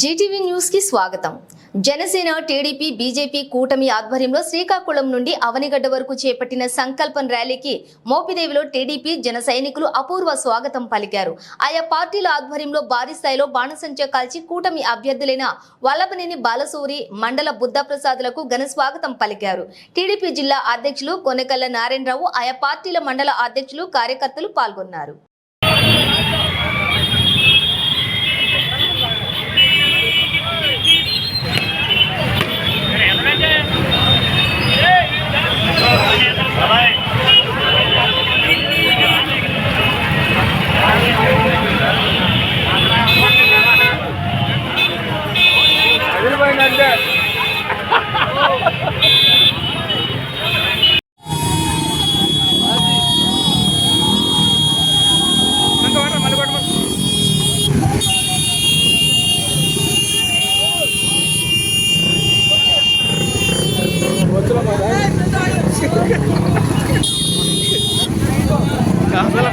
Zee TV న్యూస్కి స్వాగతం. Janasena TDP BJP కూటమి ఆధ్వర్యంలో శ్రీకాకుళం నుండి అవనిగడ్డ వరకు చేపట్టిన సంకల్పం ర్యాలీకి మోపిదేవిలో టీడీపీ జన సైనికులు అపూర్వ స్వాగతం పలికారు. ఆయా పార్టీల ఆధ్వర్యంలో భారీ స్థాయిలో బాణసంచ కాల్చి కూటమి అభ్యర్థులైన వల్లభనేని బాలసూరి మండల బుద్ధప్రసాదులకు ఘన స్వాగతం పలికారు. టీడీపీ జిల్లా అధ్యక్షులు కొనకల్ల నారాయణరావు ఆయా పార్టీల మండల అధ్యక్షులు కార్యకర్తలు పాల్గొన్నారు.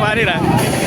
哪里来